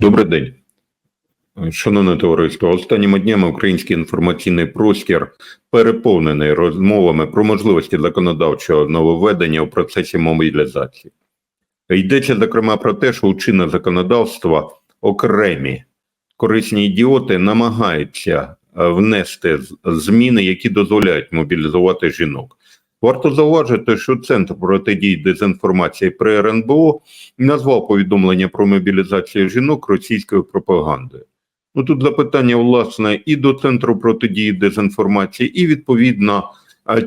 Добрий день, шановне товариство. Останніми днями український інформаційний простір переповнений розмовами про можливості законодавчого нововведення у процесі мобілізації. Йдеться зокрема про те, що у чинне законодавство окремі корисні ідіоти намагаються внести зміни, які дозволяють мобілізувати жінок. Варто зауважити, що Центр протидії дезінформації при РНБО назвав повідомлення про мобілізацію жінок російською пропагандою. Ну тут запитання, власне, і до Центру протидії дезінформації, і відповідно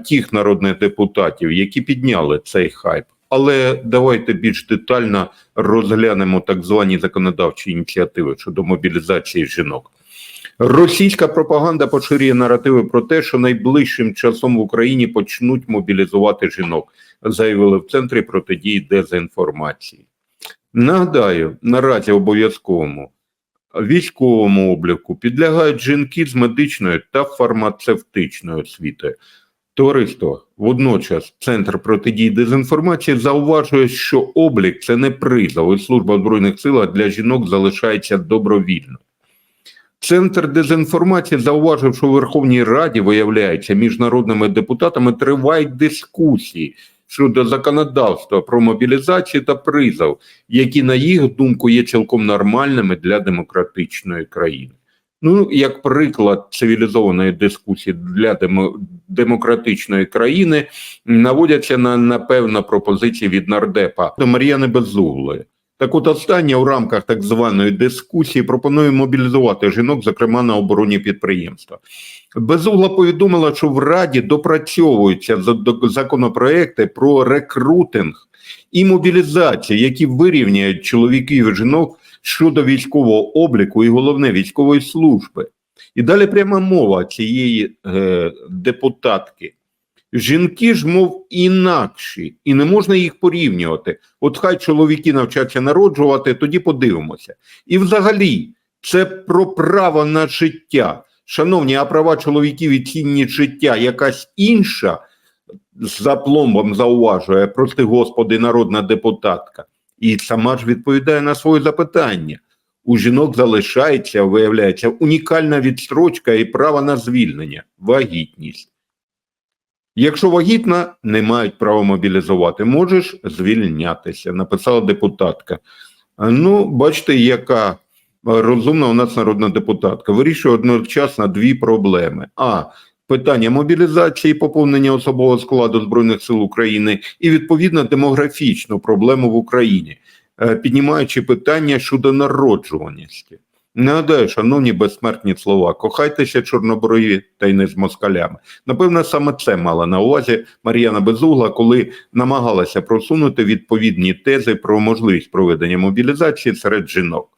тих народних депутатів, які підняли цей хайп. Але давайте більш детально розглянемо так звані законодавчі ініціативи щодо мобілізації жінок. Російська пропаганда поширює наративи про те, що найближчим часом в Україні почнуть мобілізувати жінок, заявили в центрі протидії дезінформації. Нагадаю, наразі обов'язковому військовому обліку підлягають жінки з медичною та фармацевтичною освітою. Товариство водночас Центр протидії дезінформації зауважує, що облік це не призов, і служба збройних силах для жінок залишається добровільно. Центр дезінформації зауважив, що у Верховній Раді, виявляється, між народними депутатами тривають дискусії щодо законодавства про мобілізацію та призов, які, на їх думку, є цілком нормальними для демократичної країни. Ну, як приклад цивілізованої дискусії для демо- демократичної країни, наводяться на напевно пропозиції від нардепа до Мар'яни Безуглої. Так от остання у рамках так званої дискусії пропонує мобілізувати жінок, зокрема на обороні підприємства. Безугла повідомила, що в Раді допрацьовуються до- законопроекти про рекрутинг і мобілізацію, які вирівняють чоловіків і жінок щодо військового обліку і головне військової служби. І далі пряма мова цієї е, депутатки. Жінки ж, мов інакші, і не можна їх порівнювати. От хай чоловіки навчаться народжувати, тоді подивимося. І взагалі, це про право на життя. Шановні, а права чоловіків і цінність життя якась інша, з запломбом зауважує, прости господи, народна депутатка. І сама ж відповідає на своє запитання. У жінок залишається, виявляється, унікальна відстрочка і право на звільнення, вагітність. Якщо вагітна, не мають права мобілізувати. Можеш звільнятися, написала депутатка. Ну, бачите, яка е, розумна у нас народна депутатка. Вирішує одночасно дві проблеми: а питання мобілізації, поповнення особового складу збройних сил України і відповідно демографічну проблему в Україні, е, піднімаючи питання щодо народжуваності. Нагадаю, шановні безсмертні слова, кохайтеся чорноброві та й не з москалями. Напевно, саме це мала на увазі Мар'яна Безугла, коли намагалася просунути відповідні тези про можливість проведення мобілізації серед жінок.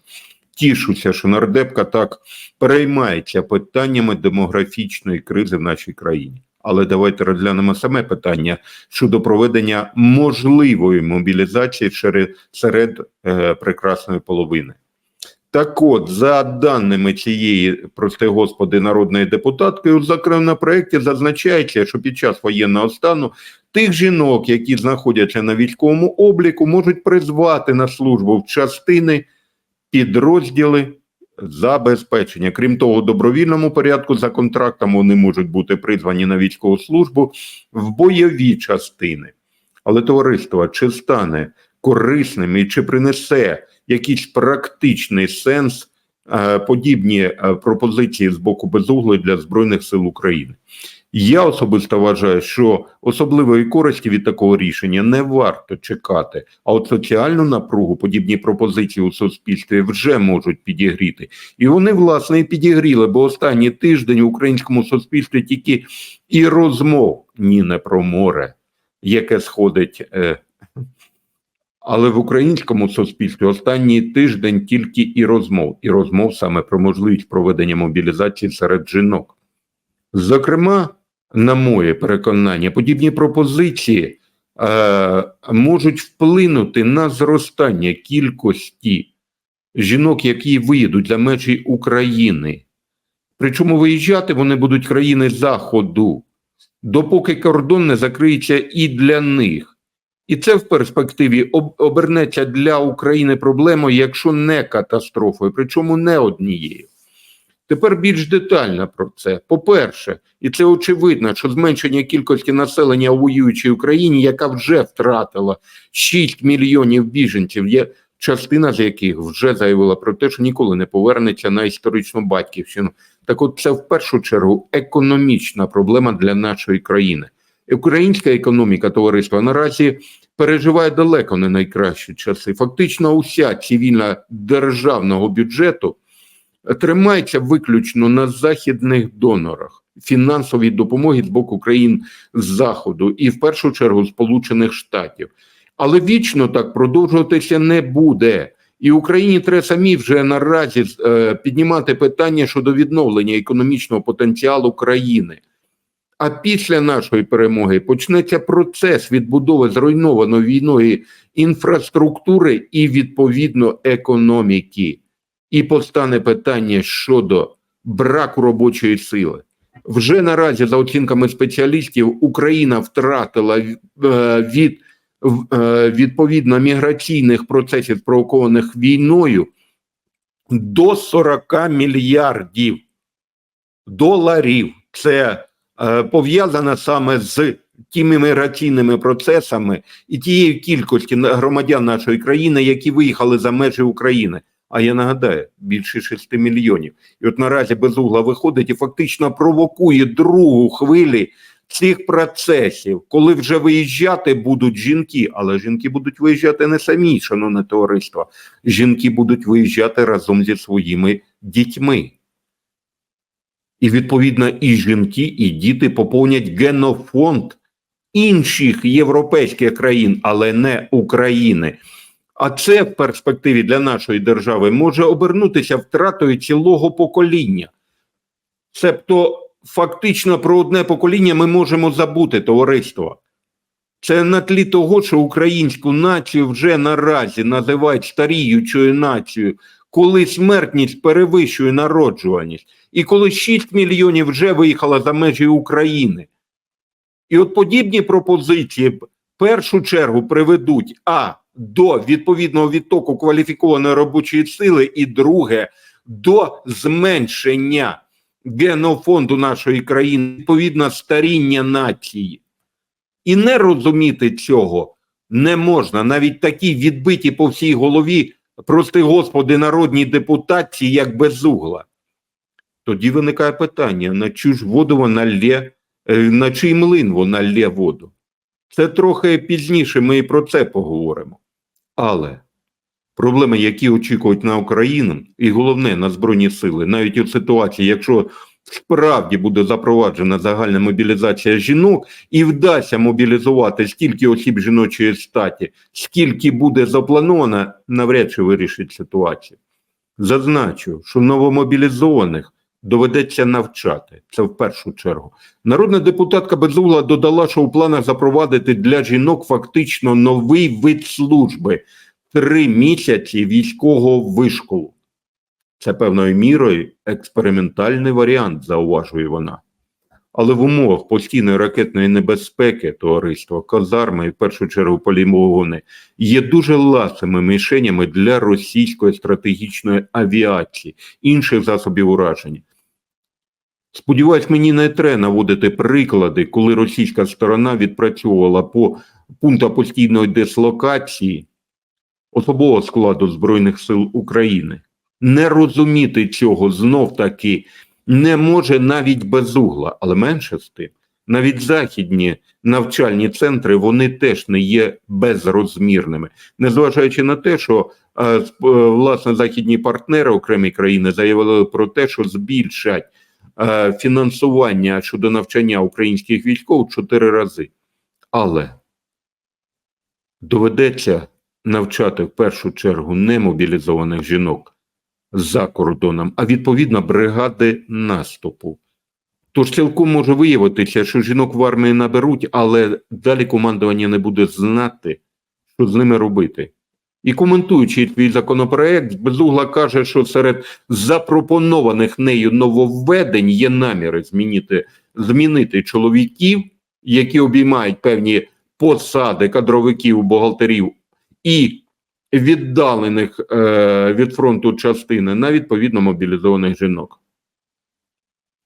Тішуся, що нардепка так переймається питаннями демографічної кризи в нашій країні. Але давайте розглянемо саме питання щодо проведення можливої мобілізації серед, серед е, прекрасної половини. Так от, за даними цієї, прости господи, народної депутатки, у законопроекті зазначається, що під час воєнного стану тих жінок, які знаходяться на військовому обліку, можуть призвати на службу в частини підрозділи забезпечення. Крім того, у добровільному порядку за контрактом вони можуть бути призвані на військову службу в бойові частини. Але товариство, чи стане корисним і чи принесе якийсь практичний сенс е, подібні е, пропозиції з боку безуглої для Збройних сил України? Я особисто вважаю, що особливої користі від такого рішення не варто чекати. А от соціальну напругу подібні пропозиції у суспільстві вже можуть підігріти. І вони, власне, і підігріли, бо останній тиждень в українському суспільстві тільки і розмов ні не про море, яке сходить. Е, але в українському суспільстві останній тиждень тільки і розмов, і розмов саме про можливість проведення мобілізації серед жінок. Зокрема, на моє переконання, подібні пропозиції е, можуть вплинути на зростання кількості жінок, які виїдуть за межі України. Причому виїжджати вони будуть країни Заходу, допоки кордон не закриється і для них. І це в перспективі обернеться для України проблемою, якщо не катастрофою, причому не однією. Тепер більш детально про це. По-перше, і це очевидно, що зменшення кількості населення у воюючій Україні, яка вже втратила 6 мільйонів біженців, є частина з яких вже заявила про те, що ніколи не повернеться на історичну батьківщину. Так от це в першу чергу економічна проблема для нашої країни. Українська економіка товариства наразі переживає далеко не найкращі часи. Фактично, уся цивільна державного бюджету тримається виключно на західних донорах фінансовій допомоги з боку країн з заходу і в першу чергу Сполучених Штатів. Але вічно так продовжуватися не буде. І Україні треба самі вже наразі е, піднімати питання щодо відновлення економічного потенціалу країни. А після нашої перемоги почнеться процес відбудови зруйнованої війною інфраструктури і відповідно економіки. І постане питання щодо браку робочої сили. Вже наразі, за оцінками спеціалістів, Україна втратила е, від е, відповідно міграційних процесів, спровокованих війною, до 40 мільярдів доларів. Це е, пов'язано саме з тими міграційними процесами і тією кількості громадян нашої країни, які виїхали за межі України. А я нагадаю, більше 6 мільйонів. І от наразі безугла виходить і фактично провокує другу хвилі цих процесів, коли вже виїжджати будуть жінки, але жінки будуть виїжджати не самі, шановне товариство. Жінки будуть виїжджати разом зі своїми дітьми. І відповідно і жінки, і діти поповнять генофонд інших європейських країн, але не України. А це в перспективі для нашої держави може обернутися втратою цілого покоління. Себто, фактично, про одне покоління ми можемо забути товариство. Це на тлі того, що українську націю вже наразі називають старіючою нацією, коли смертність перевищує народжуваність, і коли 6 мільйонів вже виїхало за межі України. І от подібні пропозиції в першу чергу приведуть а до відповідного відтоку кваліфікованої робочої сили, і друге до зменшення генофонду нашої країни, відповідно старіння нації. І не розуміти цього не можна. Навіть такі відбиті по всій голові, прости господи, народні депутації, як безугла. Тоді виникає питання: на чию ж воду вона лє, е, на чий млин вона лє воду? Це трохи пізніше ми і про це поговоримо. Але проблеми, які очікують на Україну, і головне на Збройні сили, навіть у ситуації, якщо справді буде запроваджена загальна мобілізація жінок і вдасться мобілізувати стільки осіб жіночої статі, скільки буде заплановано, навряд чи вирішить ситуацію. Зазначу, що новомобілізованих доведеться навчати. Це в першу чергу. Народна депутатка Безугла додала, що у планах запровадити для жінок фактично новий вид служби три місяці військового вишколу. Це певною мірою експериментальний варіант, зауважує вона. Але в умовах постійної ракетної небезпеки товариства, казарми і в першу чергу полімогони є дуже ласими мішенями для російської стратегічної авіації, інших засобів ураження. Сподіваюсь, мені не треба наводити приклади, коли російська сторона відпрацьовувала по пунктах постійної дислокації особового складу Збройних сил України. Не розуміти цього знов таки не може навіть безугла, але менше з тим. Навіть західні навчальні центри вони теж не є безрозмірними, незважаючи на те, що е, е, власне західні партнери окремі країни заявили про те, що збільшать фінансування щодо навчання українських військових чотири рази. Але доведеться навчати в першу чергу не мобілізованих жінок за кордоном, а відповідно бригади наступу. Тож цілком може виявитися, що жінок в армії наберуть, але далі командування не буде знати, що з ними робити. І коментуючи твій законопроект, Безугла каже, що серед запропонованих нею нововведень є наміри змінити, змінити чоловіків, які обіймають певні посади кадровиків, бухгалтерів і віддалених е, від фронту частини на відповідно мобілізованих жінок.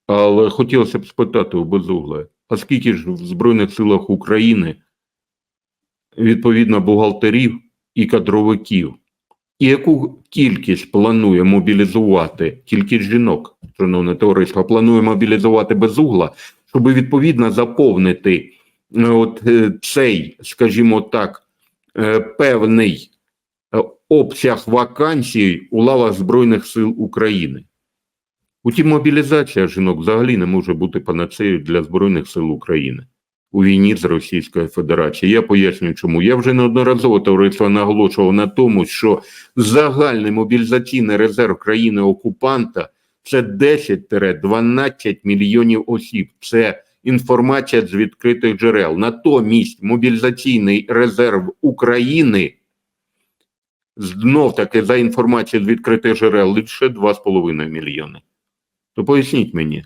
Але хотілося б спитати у Безугла, а скільки ж в Збройних силах України відповідно бухгалтерів і кадровиків? І яку кількість планує мобілізувати тільки жінок, шановне товариство, планує мобілізувати Безугла, щоб відповідно заповнити е, от е, цей, скажімо так, е, певний обсяг вакансій у лавах Збройних сил України. Утім, мобілізація жінок взагалі не може бути панацеєю для Збройних сил України у війні з Російською Федерацією. Я пояснюю, чому. Я вже неодноразово товариство наголошував на тому, що загальний мобілізаційний резерв країни окупанта це 10-12 мільйонів осіб. Це інформація з відкритих джерел. Натомість мобілізаційний резерв України знов таки за інформацією з відкритих джерел лише 2,5 мільйони. То поясніть мені,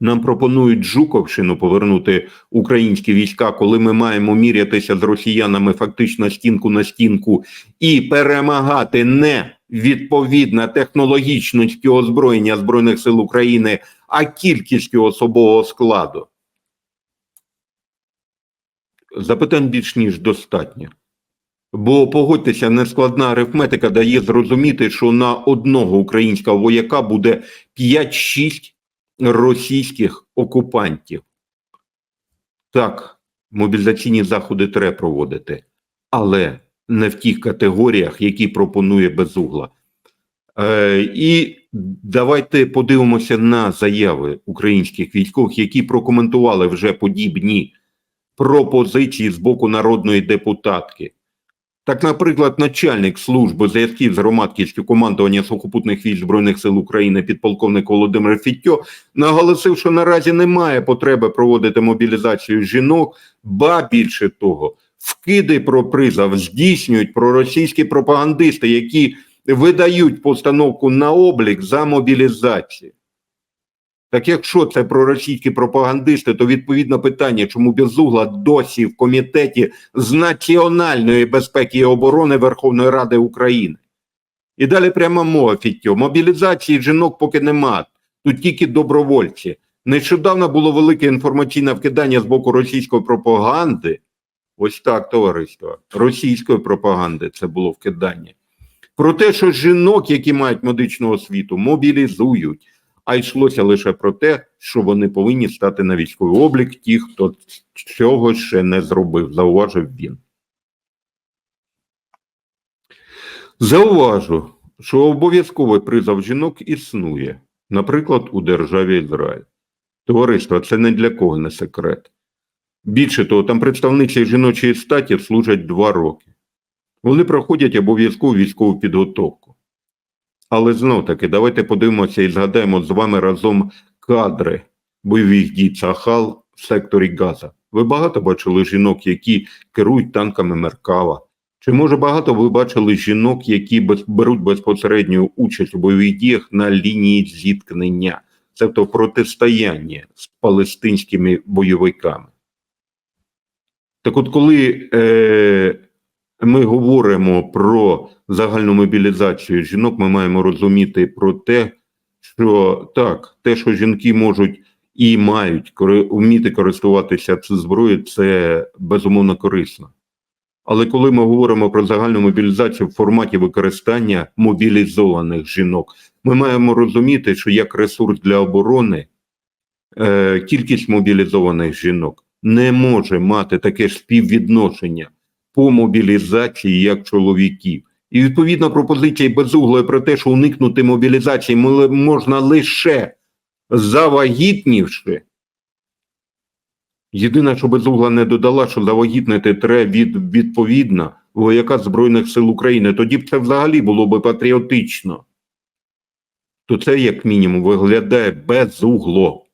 нам пропонують Жуковщину повернути українські війська, коли ми маємо мірятися з росіянами фактично стінку на стінку і перемагати не відповідно технологічністю озброєння Збройних сил України, а кількістю особового складу. Запитань більш ніж достатньо. Бо погодьтеся, нескладна арифметика дає зрозуміти, що на одного українського вояка буде 5-6 російських окупантів. Так, мобілізаційні заходи треба проводити, але не в тих категоріях, які пропонує Безугла. Е, і давайте подивимося на заяви українських військових, які прокоментували вже подібні пропозиції з боку народної депутатки. Так, наприклад, начальник служби зв'язків з громадськістю командування сухопутних військ Збройних сил України підполковник Володимир Фіттьо наголосив, що наразі немає потреби проводити мобілізацію жінок, ба більше того, вкиди про призов здійснюють проросійські пропагандисти, які видають постановку на облік за мобілізацію. Так якщо це проросійські пропагандисти, то відповідно питання, чому Безугла досі в комітеті з національної безпеки і оборони Верховної Ради України. І далі прямо мова Фіттю. Мобілізації жінок поки нема, тут тільки добровольці. Нещодавно було велике інформаційне вкидання з боку російської пропаганди. Ось так, товариство, російської пропаганди це було вкидання. Про те, що жінок, які мають медичну освіту, мобілізують а йшлося лише про те, що вони повинні стати на військовий облік, ті, хто цього ще не зробив, зауважив він. Зауважу, що обов'язковий призов жінок існує, наприклад, у державі Ізраїль. Товариство, це не для кого не секрет. Більше того, там представниці жіночої статі служать два роки. Вони проходять обов'язкову військову підготовку. Але знов таки, давайте подивимося і згадаємо з вами разом кадри бойових дій Цахал в секторі Газа. Ви багато бачили жінок, які керують танками Меркава? Чи може багато ви бачили жінок, які без, беруть безпосередню участь у бойових діях на лінії зіткнення, тобто протистояння з палестинськими бойовиками? Так от, коли е, ми говоримо про загальну мобілізацію жінок, ми маємо розуміти про те, що так, те, що жінки можуть і мають вміти користуватися зброєю, це безумовно корисно. Але коли ми говоримо про загальну мобілізацію в форматі використання мобілізованих жінок, ми маємо розуміти, що як ресурс для оборони е, кількість мобілізованих жінок не може мати таке ж співвідношення по мобілізації як чоловіків. І відповідна пропозиція безуглої про те, що уникнути мобілізації можна лише завагітнівши. Єдине, що безугла не додала, що завагітнити треба від відповідно вояка Збройних сил України. Тоді б це взагалі було б патріотично. То це, як мінімум, виглядає безугло.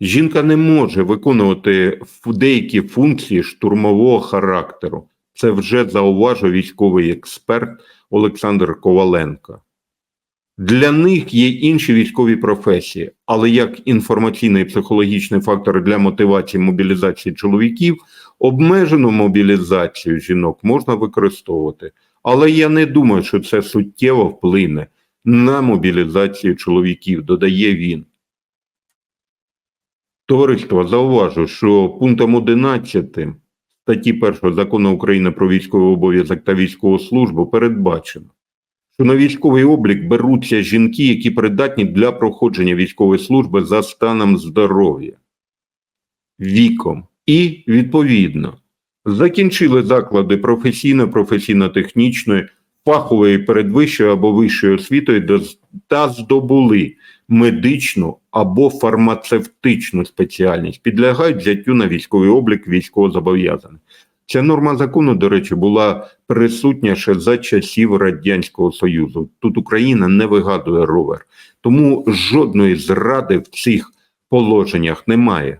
Жінка не може виконувати деякі функції штурмового характеру. Це вже зауважив військовий експерт Олександр Коваленко. Для них є інші військові професії, але як інформаційний і психологічний фактор для мотивації мобілізації чоловіків, обмежену мобілізацію жінок можна використовувати. Але я не думаю, що це суттєво вплине на мобілізацію чоловіків, додає він. Товариство, зауважу, що пунктом 11 статті 1 закону України про військовий обов'язок та військову службу передбачено, що на військовий облік беруться жінки, які придатні для проходження військової служби за станом здоров'я, віком. І, відповідно, закінчили заклади професійної, професійно-технічної, фахової передвищої або вищої освітою та здобули медичну або фармацевтичну спеціальність, підлягають взяттю на військовий облік військовозобов'язаних. Ця норма закону, до речі, була присутня ще за часів Радянського Союзу. Тут Україна не вигадує ровер, тому жодної зради в цих положеннях немає.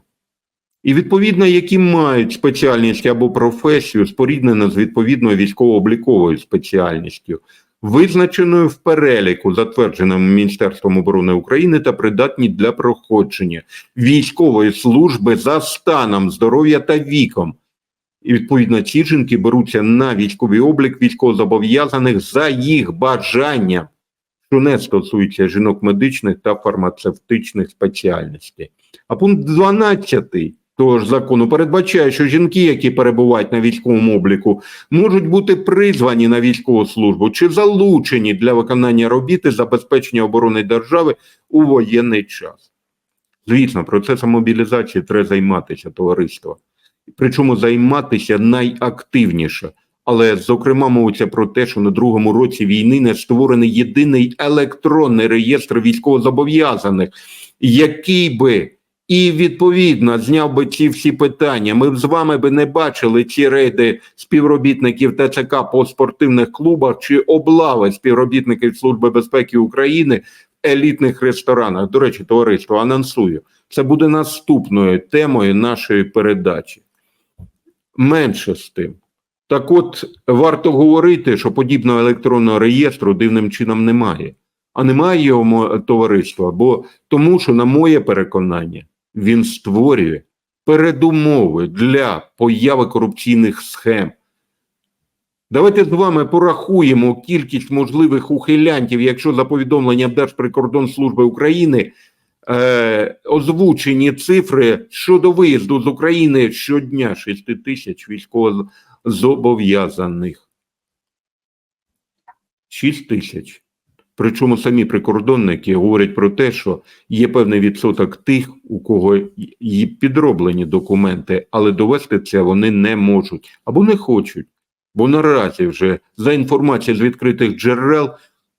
І відповідно, які мають спеціальність або професію, споріднено з відповідною військово-обліковою спеціальністю, визначеною в переліку, затвердженому Міністерством оборони України та придатні для проходження військової служби за станом здоров'я та віком. І відповідно ці жінки беруться на військовий облік військовозобов'язаних за їх бажанням, що не стосується жінок медичних та фармацевтичних спеціальностей. А пункт 12 того ж закону передбачає, що жінки, які перебувають на військовому обліку, можуть бути призвані на військову службу чи залучені для виконання робіт і забезпечення оборони держави у воєнний час. Звісно, процесом мобілізації треба займатися товариство. Причому займатися найактивніше. Але зокрема мовиться про те, що на другому році війни не створений єдиний електронний реєстр військовозобов'язаних, який би і відповідно зняв би ці всі питання. Ми б з вами би не бачили ці рейди співробітників ТЦК по спортивних клубах чи облави співробітників Служби безпеки України в елітних ресторанах. До речі, товариство анонсую. Це буде наступною темою нашої передачі. Менше з тим. Так от варто говорити, що подібного електронного реєстру дивним чином немає. А немає його товариства, бо тому, що, на моє переконання, він створює передумови для появи корупційних схем. Давайте з вами порахуємо кількість можливих ухилянтів, якщо за повідомленням Держприкордонслужби України е, озвучені цифри щодо виїзду з України щодня 6 тисяч військовозобов'язаних. 6 тисяч. Причому самі прикордонники говорять про те, що є певний відсоток тих, у кого є підроблені документи, але довести це вони не можуть або не хочуть. Бо наразі вже за інформацією з відкритих джерел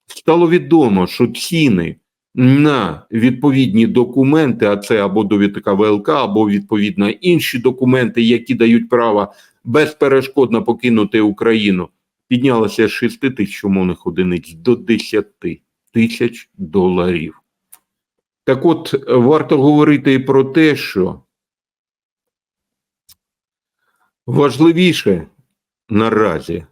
стало відомо, що ціни на відповідні документи, а це або довідка ВЛК, або відповідно інші документи, які дають право безперешкодно покинути Україну, піднялася з 6 тисяч умовних одиниць до 10 тисяч доларів. Так от, варто говорити і про те, що важливіше наразі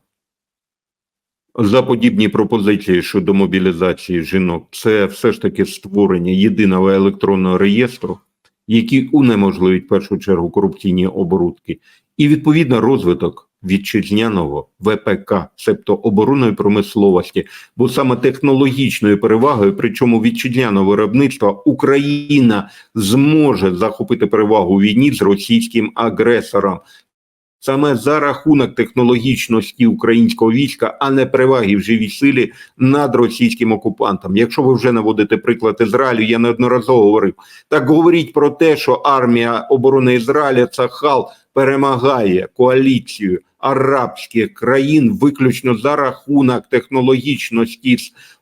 за подібні пропозиції щодо мобілізації жінок, це все ж таки створення єдиного електронного реєстру, який унеможливить в першу чергу корупційні оборудки, і відповідно розвиток вітчизняного ВПК, себто оборонної промисловості, бо саме технологічною перевагою, причому вітчизняного виробництва, Україна зможе захопити перевагу у війні з російським агресором. Саме за рахунок технологічності українського війська, а не переваги в живій силі над російським окупантом. Якщо ви вже наводите приклад Ізраїлю, я неодноразово говорив. Так говоріть про те, що армія оборони Ізраїля Цахал перемагає коаліцію арабських країн виключно за рахунок технологічності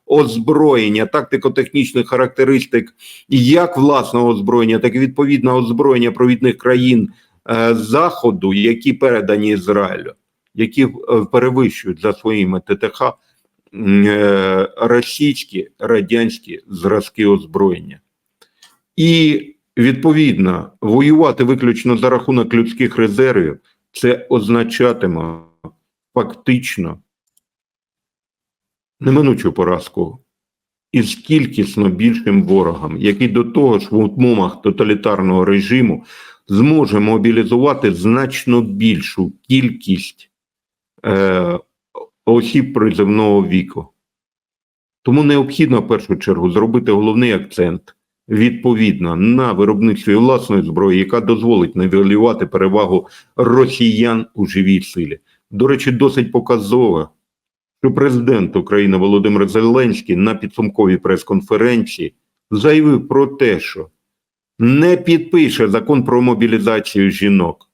озброєння, тактико-технічних характеристик як власного озброєння, так і відповідного озброєння провідних країн е, Заходу, які передані Ізраїлю, які е, перевищують за своїми ТТХ е, російські радянські зразки озброєння. І відповідно воювати виключно за рахунок людських резервів це означатиме фактично неминучу поразку із кількісно більшим ворогом, який до того ж в умовах тоталітарного режиму зможе мобілізувати значно більшу кількість е, осіб приземного віку. Тому необхідно в першу чергу зробити головний акцент відповідно на виробництві власної зброї, яка дозволить нівелювати перевагу росіян у живій силі. До речі, досить показово, що президент України Володимир Зеленський на підсумковій прес-конференції заявив про те, що не підпише закон про мобілізацію жінок.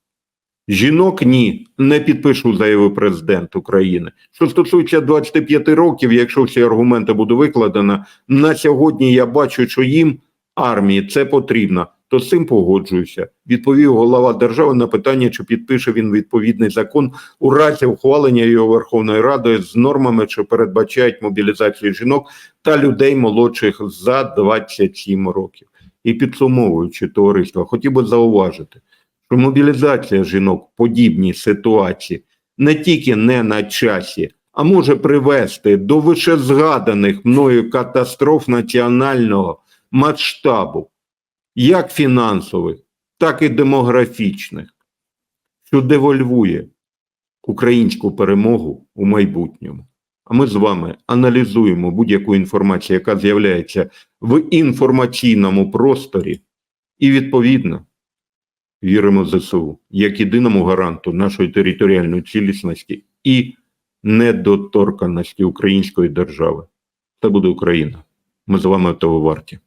Жінок ні, не підпишу, заявив президент України. Що стосується 25 років, якщо всі аргументи будуть викладено, на сьогодні я бачу, що їм армії це потрібно, то з цим погоджуюся. Відповів голова держави на питання, чи підпише він відповідний закон у разі ухвалення його Верховною Радою з нормами, що передбачають мобілізацію жінок та людей молодших за 27 років. І підсумовуючи товариство, хотів би зауважити, що мобілізація жінок в подібній ситуації не тільки не на часі, а може привести до вищезгаданих мною катастроф національного масштабу, як фінансових, так і демографічних, що девольвує українську перемогу у майбутньому. А ми з вами аналізуємо будь-яку інформацію, яка з'являється в інформаційному просторі, і відповідно віримо в ЗСУ як єдиному гаранту нашої територіальної цілісності і недоторканості української держави. Це буде Україна. Ми з вами того варті.